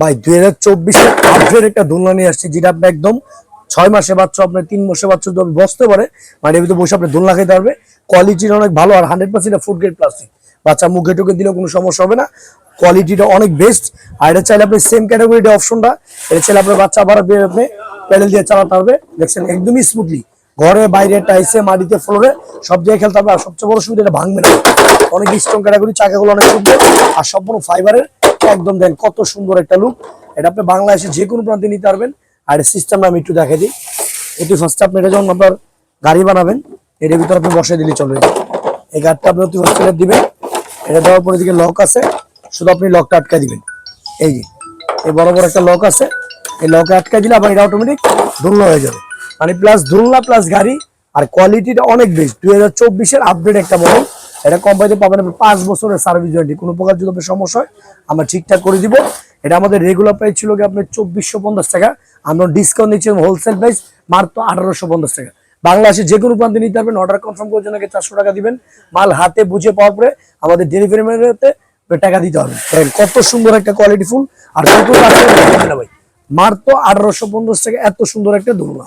ভাই, দুই হাজার চব্বিশে আপডেট একটা দোলনা নিয়ে আসছে, যেটা আপনি একদম ছয় মাসে বাচ্চা আপনার তিন মাসে বাচ্চা যদি বসতে পারে। মানে ভিতরে বসে আপনি দোলনা খেতে পারবে। কোয়ালিটিটা অনেক ভালো, আর hundred percent food grade plastic বাচ্চা মুখে টুকে দিলেও কোনো সমস্যা হবে না। কোয়ালিটিটা অনেক বেস্ট আর এটা চাইলে আপনি সেম ক্যাটাগরিটা অপশনটা এটা চাইলে আপনার বাচ্চা আবার আপনি প্যাডেল দিয়ে চালাতে পারবে। দেখছেন একদমই স্মুথলি ঘরে, বাইরে টাইসে মাটিতে, ফ্লোরে, সব জায়গায় খেলতে হবে আর সবচেয়ে বড় সুবিধা, এটা ভাঙবে না। অনেক স্ট্রং ক্যাটাগরি চাকাগুলো অনেক সুন্দর। আর সম্পূর্ণ ফাইবারের একদম দেন কত সুন্দর একটা লুক এটা আপনি বাংলাদেশে যে কোনো প্রান্তে নিতে পারবেন। আর সিস্টেমটা আমি একটু দেখাই দিই। এটি ফার্স্টে আপনি এটা যখন আপনার গাড়ি বানাবেন এটার ভিতরে আপনি বসে দিলে চলবে। এই গাড়িটা আপনি অতি ফার্স্টে দিবেন। এটা দেওয়ার পরে দিকে লক আছে। শুধু আপনি লকটা আটকায় দিবেন। এই যে, এই বড় বড় একটা লক আছে। এই লকে আটকায় দিলে আবার এটা অটোমেটিক দোলনা হয়ে যাবে। মানে প্লাস দোলনা প্লাস গাড়ি। আর কোয়ালিটিটা অনেক বেশ। দুই হাজার চব্বিশের আপডেট একটা মডেল এটা কোম্পানিতে পাবেন পাঁচ বছরের সার্ভিস ওয়ারেন্টি কোনো প্রকার যদি আপনার সমস্যা হয়, আমরা ঠিকঠাক করে দিব। এটা আমাদের রেগুলার প্রাইস ছিল কি আপনার চব্বিশশো পঞ্চাশ টাকা। আমরা ডিসকাউন্ট দিচ্ছি হোলসেল প্রাইস মাত্র আঠারোশো পঞ্চাশ টাকা। বাংলাদেশে যে কোনো প্রান্তে নিতে পারবেন অর্ডার কনফার্ম করার জন্য চারশো টাকা দিবেন। মাল হাতে বুঝে পাওয়ার পরে আমাদের ডেলিভারি ম্যানেজারতে টাকা দিতে হবে। কত সুন্দর একটা কোয়ালিটি ফুল আর কত ভাই? মাত্র আঠারোশো পঞ্চাশ টাকা, এত সুন্দর একটা দোলনা।